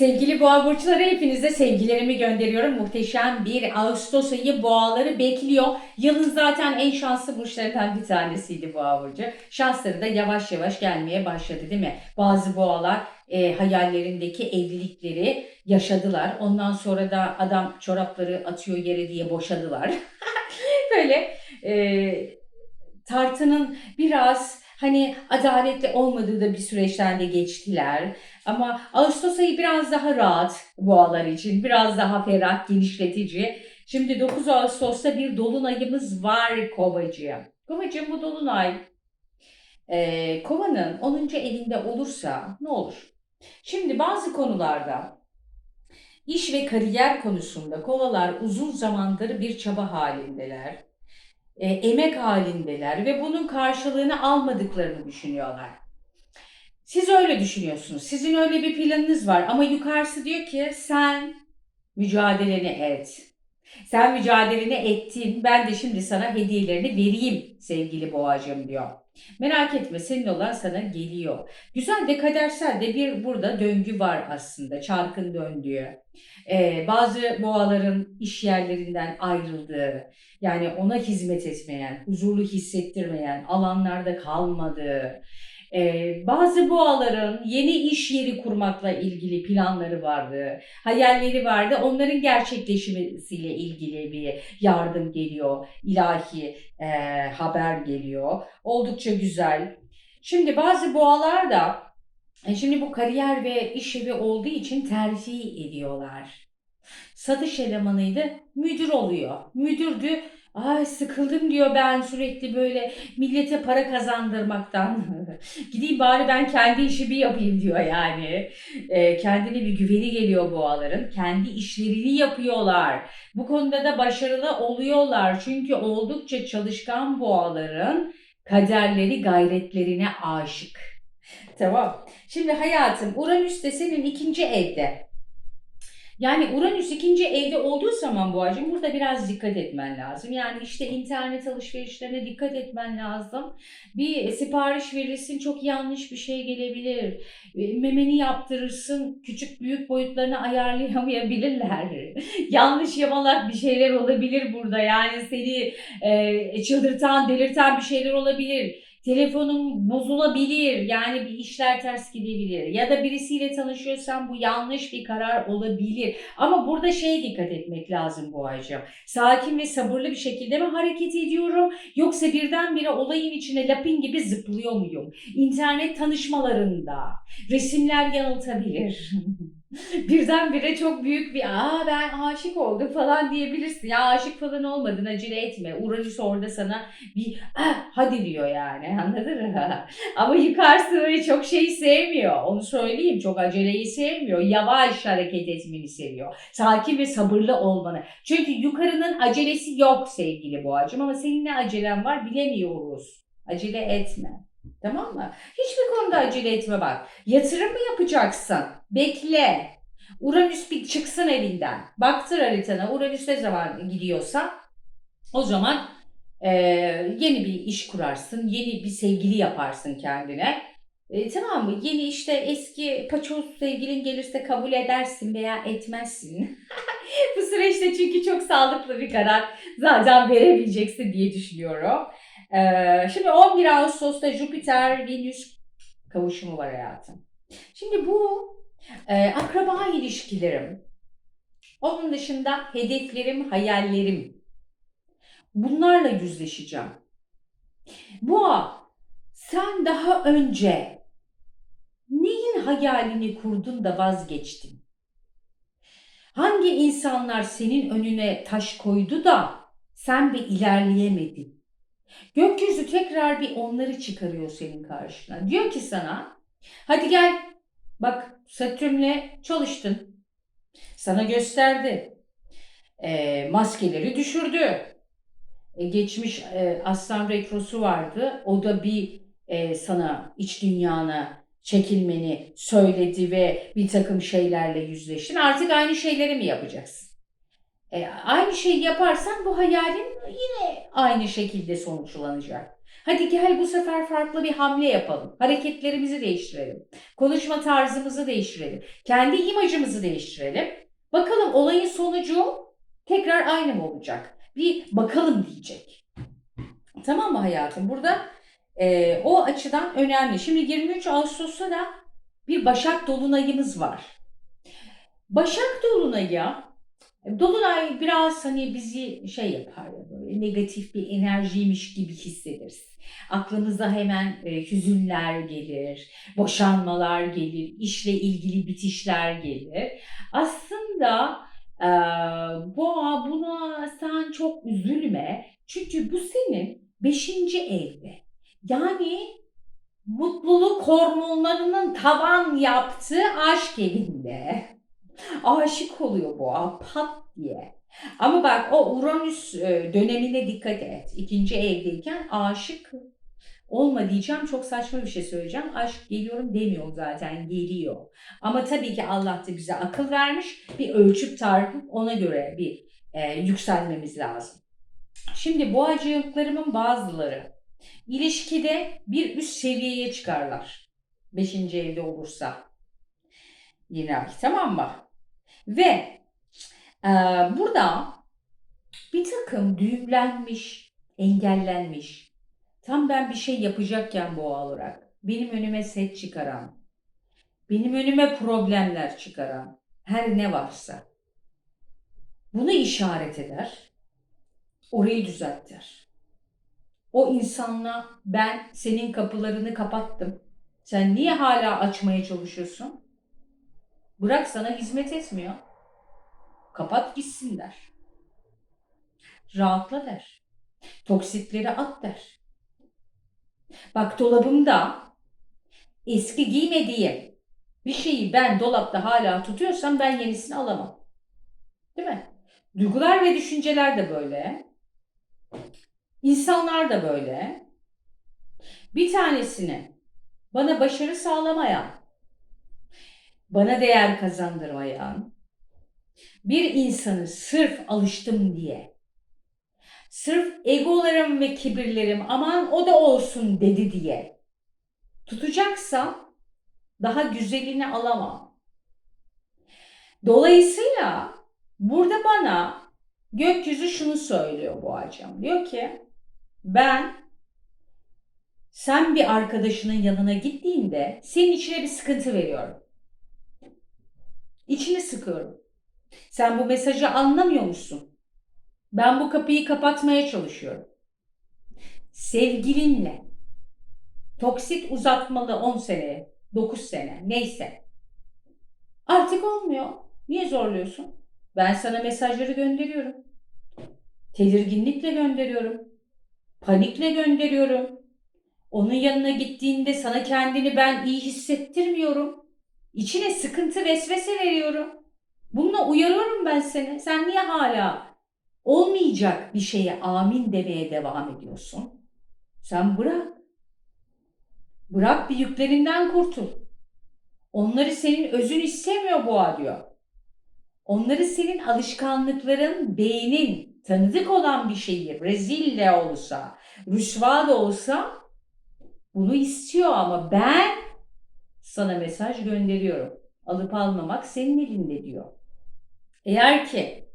Sevgili boğa burçları hepinize sevgilerimi gönderiyorum. Muhteşem bir Ağustos ayı boğaları bekliyor. Yılın zaten en şanslı burçlarından bir tanesiydi boğa burcu. Şansları da yavaş yavaş gelmeye başladı değil mi? Bazı boğalar e, hayallerindeki evlilikleri yaşadılar. Ondan sonra da adam çorapları atıyor yere diye boşadılar. Böyle e, tartının biraz hani adaletli olmadığı da bir süreçten de geçtiler. Ama Ağustos ayı biraz daha rahat boğalar için. Biraz daha ferah, genişletici. Şimdi 9 Ağustos'ta bir dolunayımız var kovacığım. Kovacığım bu dolunay e, kovanın 10. elinde olursa ne olur? Şimdi bazı konularda iş ve kariyer konusunda kovalar uzun zamandır bir çaba halindeler. E, emek halindeler ve bunun karşılığını almadıklarını düşünüyorlar. Siz öyle düşünüyorsunuz. Sizin öyle bir planınız var ama yukarısı diyor ki sen mücadeleni et. Sen mücadeleni ettin. Ben de şimdi sana hediyelerini vereyim sevgili boğacım diyor. Merak etme senin olan sana geliyor. Güzel de kadersel de bir burada döngü var aslında. Çarkın döndüğü. Ee, bazı boğaların iş yerlerinden ayrıldığı, yani ona hizmet etmeyen, huzurlu hissettirmeyen alanlarda kalmadığı, ee, bazı boğaların yeni iş yeri kurmakla ilgili planları vardı, hayalleri vardı. Onların gerçekleşmesiyle ilgili bir yardım geliyor, ilahi e, haber geliyor. Oldukça güzel. Şimdi bazı boğalar da e, şimdi bu kariyer ve iş evi olduğu için terfi ediyorlar. Satış elemanıydı, müdür oluyor. Müdürdü, ay sıkıldım diyor ben sürekli böyle millete para kazandırmaktan. Gideyim bari ben kendi işimi yapayım diyor yani. E, kendine bir güveni geliyor boğaların. Kendi işlerini yapıyorlar. Bu konuda da başarılı oluyorlar. Çünkü oldukça çalışkan boğaların kaderleri gayretlerine aşık. Tamam. Şimdi hayatım Uranüs de senin ikinci evde. Yani Uranüs ikinci evde olduğu zaman Boğacığım burada biraz dikkat etmen lazım. Yani işte internet alışverişlerine dikkat etmen lazım. Bir sipariş verirsin çok yanlış bir şey gelebilir. E, Memeni yaptırırsın küçük büyük boyutlarını ayarlayamayabilirler. yanlış yamalak bir şeyler olabilir burada. Yani seni e, çıldırtan, delirten bir şeyler olabilir. Telefonun bozulabilir. Yani bir işler ters gidebilir. Ya da birisiyle tanışıyorsan bu yanlış bir karar olabilir. Ama burada şey dikkat etmek lazım bu aycığım. Sakin ve sabırlı bir şekilde mi hareket ediyorum? Yoksa birdenbire olayın içine lapin gibi zıplıyor muyum? İnternet tanışmalarında resimler yanıltabilir. Birdenbire çok büyük bir aa ben aşık oldum falan diyebilirsin. Ya aşık falan olmadın acele etme. Uranüs orada sana bir ah, hadi diyor yani anladın mı? Ama yukarısı öyle çok şeyi sevmiyor. Onu söyleyeyim çok aceleyi sevmiyor. Yavaş hareket etmeni seviyor. Sakin ve sabırlı olmanı. Çünkü yukarının acelesi yok sevgili boğacım ama senin ne acelen var bilemiyoruz. Acele etme. Tamam mı? Hiçbir konuda acele etme bak. Yatırım mı yapacaksın? Bekle. Uranüs bir çıksın elinden. Baktır haritana. Uranüs ne zaman gidiyorsa o zaman e, yeni bir iş kurarsın. Yeni bir sevgili yaparsın kendine. E, tamam mı? Yeni işte eski paçoz sevgilin gelirse kabul edersin veya etmezsin. Bu süreçte çünkü çok sağlıklı bir karar zaten verebileceksin diye düşünüyorum. Ee, şimdi 11 Ağustos'ta Jüpiter-Venüs kavuşumu var hayatım. Şimdi bu e, akraba ilişkilerim, onun dışında hedeflerim, hayallerim. Bunlarla yüzleşeceğim. Boğa, sen daha önce neyin hayalini kurdun da vazgeçtin? Hangi insanlar senin önüne taş koydu da sen bir ilerleyemedin? Gökyüzü tekrar bir onları çıkarıyor senin karşına. Diyor ki sana hadi gel bak Satürn'le çalıştın. Sana gösterdi. E, maskeleri düşürdü. E, geçmiş e, Aslan Retrosu vardı. O da bir e, sana iç dünyana çekilmeni söyledi ve bir takım şeylerle yüzleştin. Artık aynı şeyleri mi yapacaksın? E, aynı şeyi yaparsan bu hayalin yine aynı şekilde sonuçlanacak. Hadi gel bu sefer farklı bir hamle yapalım. Hareketlerimizi değiştirelim. Konuşma tarzımızı değiştirelim. Kendi imajımızı değiştirelim. Bakalım olayın sonucu tekrar aynı mı olacak? Bir bakalım diyecek. Tamam mı hayatım? Burada e, o açıdan önemli. Şimdi 23 Ağustos'ta da bir Başak Dolunay'ımız var. Başak Dolunay'ı Dolunay biraz hani bizi şey yapar ya böyle negatif bir enerjiymiş gibi hissederiz. Aklımıza hemen e, hüzünler gelir, boşanmalar gelir, işle ilgili bitişler gelir. Aslında e, boğa buna sen çok üzülme. Çünkü bu senin beşinci evde. Yani mutluluk hormonlarının tavan yaptığı aşk evinde. Aşık oluyor boğa pat diye. Ama bak o Uranüs e, dönemine dikkat et. İkinci evdeyken aşık olma diyeceğim. Çok saçma bir şey söyleyeceğim. Aşk geliyorum demiyor zaten geliyor. Ama tabii ki Allah da bize akıl vermiş. Bir ölçüp tartıp ona göre bir e, yükselmemiz lazım. Şimdi boğacılıklarımın bazıları ilişkide bir üst seviyeye çıkarlar. Beşinci evde olursa. Yine ay tamam mı? Ve e, burada bir takım düğümlenmiş, engellenmiş, tam ben bir şey yapacakken boğa olarak benim önüme set çıkaran, benim önüme problemler çıkaran her ne varsa bunu işaret eder, orayı düzeltir. O insanla ben senin kapılarını kapattım. Sen niye hala açmaya çalışıyorsun? Bırak sana hizmet etmiyor. Kapat gitsin der. Rahatla der. Toksitleri at der. Bak dolabımda eski giymediğim bir şeyi ben dolapta hala tutuyorsam ben yenisini alamam. Değil mi? Duygular ve düşünceler de böyle. İnsanlar da böyle. Bir tanesini bana başarı sağlamayan, bana değer kazandırmayan, bir insanı sırf alıştım diye, sırf egolarım ve kibirlerim aman o da olsun dedi diye tutacaksam daha güzelini alamam. Dolayısıyla burada bana gökyüzü şunu söylüyor bu acım. Diyor ki ben sen bir arkadaşının yanına gittiğinde senin içine bir sıkıntı veriyorum. İçini sıkıyorum. Sen bu mesajı anlamıyor musun? Ben bu kapıyı kapatmaya çalışıyorum. Sevgilinle toksit uzatmalı 10 sene, 9 sene neyse. Artık olmuyor. Niye zorluyorsun? Ben sana mesajları gönderiyorum. Tedirginlikle gönderiyorum. Panikle gönderiyorum. Onun yanına gittiğinde sana kendini ben iyi hissettirmiyorum. İçine sıkıntı vesvese veriyorum. Bununla uyarıyorum ben seni. Sen niye hala olmayacak bir şeye amin demeye devam ediyorsun? Sen bırak. Bırak bir yüklerinden kurtul. Onları senin özün istemiyor boğa diyor. Onları senin alışkanlıkların, beynin, tanıdık olan bir şeyi rezil de olsa, rüsva da olsa bunu istiyor ama ben sana mesaj gönderiyorum. Alıp almamak senin elinde diyor. Eğer ki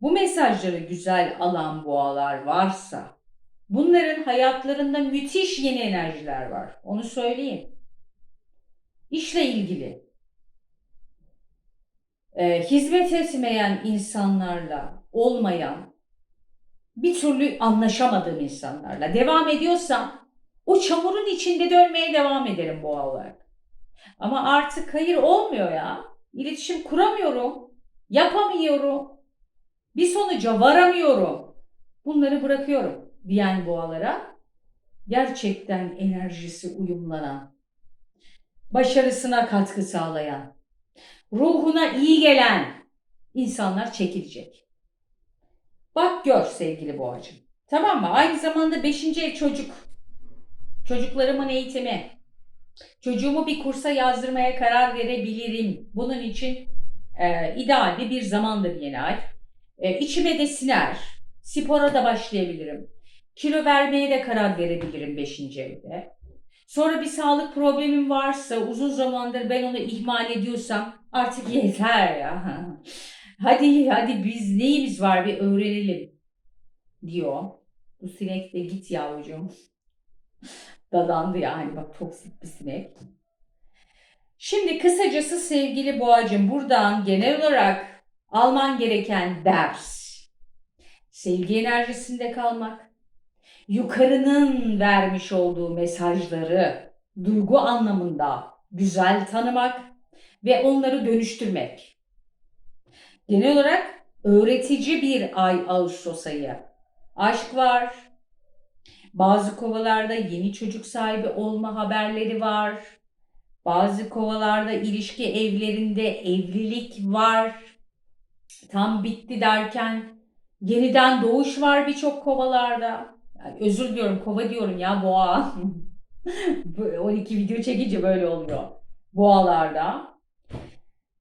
bu mesajları güzel alan boğalar varsa bunların hayatlarında müthiş yeni enerjiler var. Onu söyleyeyim. İşle ilgili e, hizmet etmeyen insanlarla olmayan bir türlü anlaşamadığım insanlarla devam ediyorsam o çamurun içinde dönmeye devam ederim boğa olarak. Ama artık hayır olmuyor ya. İletişim kuramıyorum. Yapamıyorum. Bir sonuca varamıyorum. Bunları bırakıyorum diyen boğalara gerçekten enerjisi uyumlanan, başarısına katkı sağlayan, ruhuna iyi gelen insanlar çekilecek. Bak gör sevgili boğacım. Tamam mı? Aynı zamanda 5. ev çocuk. Çocuklarımın eğitimi. Çocuğumu bir kursa yazdırmaya karar verebilirim. Bunun için e, idealde bir zamandır yeni ay. E, içime de siner. Spora da başlayabilirim. Kilo vermeye de karar verebilirim 5. evde. Sonra bir sağlık problemim varsa uzun zamandır ben onu ihmal ediyorsam artık yeter ya. Hadi hadi biz neyimiz var bir öğrenelim diyor. Bu sinek de git yavrucuğum. Dadandı yani bak toksik bir sinek. Şimdi kısacası sevgili boğacım buradan genel olarak alman gereken ders. Sevgi enerjisinde kalmak. Yukarının vermiş olduğu mesajları duygu anlamında güzel tanımak ve onları dönüştürmek. Genel olarak öğretici bir ay Ağustos ayı. Aşk var. Bazı kovalarda yeni çocuk sahibi olma haberleri var. Bazı kovalarda ilişki evlerinde evlilik var. Tam bitti derken yeniden doğuş var birçok kovalarda. Yani özür diliyorum kova diyorum ya boğa. Bu 12 video çekince böyle oluyor. Boğalarda.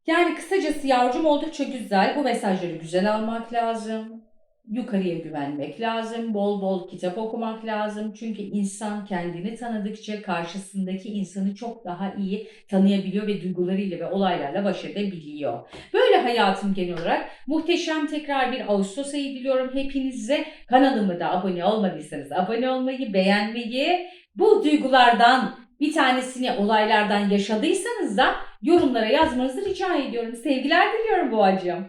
Yani kısacası yavrucum oldukça güzel. Bu mesajları güzel almak lazım. Yukarıya güvenmek lazım. Bol bol kitap okumak lazım. Çünkü insan kendini tanıdıkça karşısındaki insanı çok daha iyi tanıyabiliyor ve duygularıyla ve olaylarla baş edebiliyor. Böyle hayatım genel olarak muhteşem tekrar bir Ağustos ayı diliyorum hepinize. Kanalımı da abone olmadıysanız abone olmayı, beğenmeyi, bu duygulardan bir tanesini olaylardan yaşadıysanız da yorumlara yazmanızı rica ediyorum. Sevgiler diliyorum Boğacığım.